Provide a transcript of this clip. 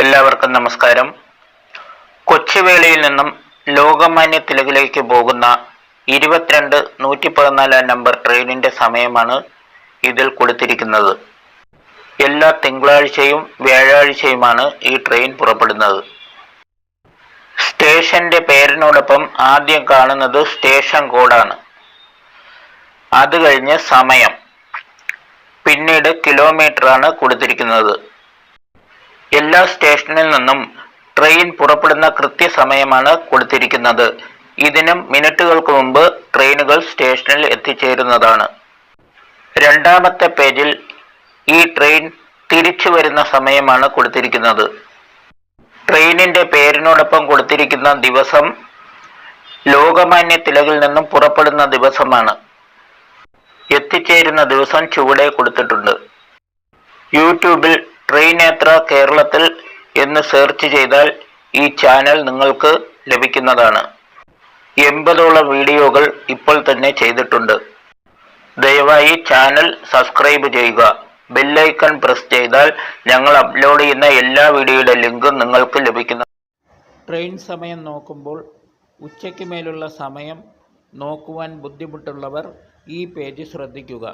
എല്ലാവർക്കും നമസ്കാരം. കൊച്ചുവേളിയിൽ നിന്നും ലോകമാന്യ തിലകിലേക്ക് പോകുന്ന ഇരുപത്തിരണ്ട് നൂറ്റി പതിനാലാം നമ്പർ ട്രെയിനിന്റെ സമയമാണ് ഇതിൽ കൊടുത്തിരിക്കുന്നത്. എല്ലാ തിങ്കളാഴ്ചയും വ്യാഴാഴ്ചയുമാണ് ഈ ട്രെയിൻ പുറപ്പെടുന്നത്. സ്റ്റേഷന്റെ പേരിനോടൊപ്പം ആദ്യം കാണുന്നത് സ്റ്റേഷൻ കോഡാണ്. അത് കഴിഞ്ഞ് സമയം. പിന്നീട് കിലോമീറ്ററാണ് കൊടുത്തിരിക്കുന്നത്. എല്ലാ സ്റ്റേഷനിൽ നിന്നും ട്രെയിൻ പുറപ്പെടുന്ന കൃത്യസമയമാണ് കൊടുത്തിരിക്കുന്നത്. ഇതിനും മിനിറ്റുകൾക്ക് മുമ്പ് ട്രെയിനുകൾ സ്റ്റേഷനിൽ എത്തിച്ചേരുന്നതാണ്. രണ്ടാമത്തെ പേജിൽ ഈ ട്രെയിൻ തിരിച്ചു വരുന്ന സമയമാണ് കൊടുത്തിരിക്കുന്നത്. ട്രെയിനിന്റെ പേരിനോടൊപ്പം കൊടുത്തിരിക്കുന്ന ദിവസം ലോകമാന്യ തിലകിൽ നിന്നും പുറപ്പെടുന്ന ദിവസമാണ്. എത്തിച്ചേരുന്ന ദിവസം ചുവടെ കൊടുത്തിട്ടുണ്ട്. യൂട്യൂബിൽ യാത്ര കേരളത്തിൽ എന്ന് സെർച്ച് ചെയ്താൽ ഈ ചാനൽ നിങ്ങൾക്ക് ലഭിക്കുന്നതാണ്. എൺപതോളം വീഡിയോകൾ ഇപ്പോൾ തന്നെ ചെയ്തിട്ടുണ്ട്. ദയവായി ചാനൽ സബ്സ്ക്രൈബ് ചെയ്യുക. ബെല്ലൈക്കൺ പ്രസ് ചെയ്താൽ ഞങ്ങൾ അപ്ലോഡ് ചെയ്യുന്ന എല്ലാ വീഡിയോയുടെ ലിങ്കും നിങ്ങൾക്ക് ലഭിക്കുന്ന ട്രെയിൻ സമയം നോക്കുമ്പോൾ ഉച്ചയ്ക്ക് മേലുള്ള സമയം നോക്കുവാൻ ബുദ്ധിമുട്ടുള്ളവർ ഈ പേജ് ശ്രദ്ധിക്കുക.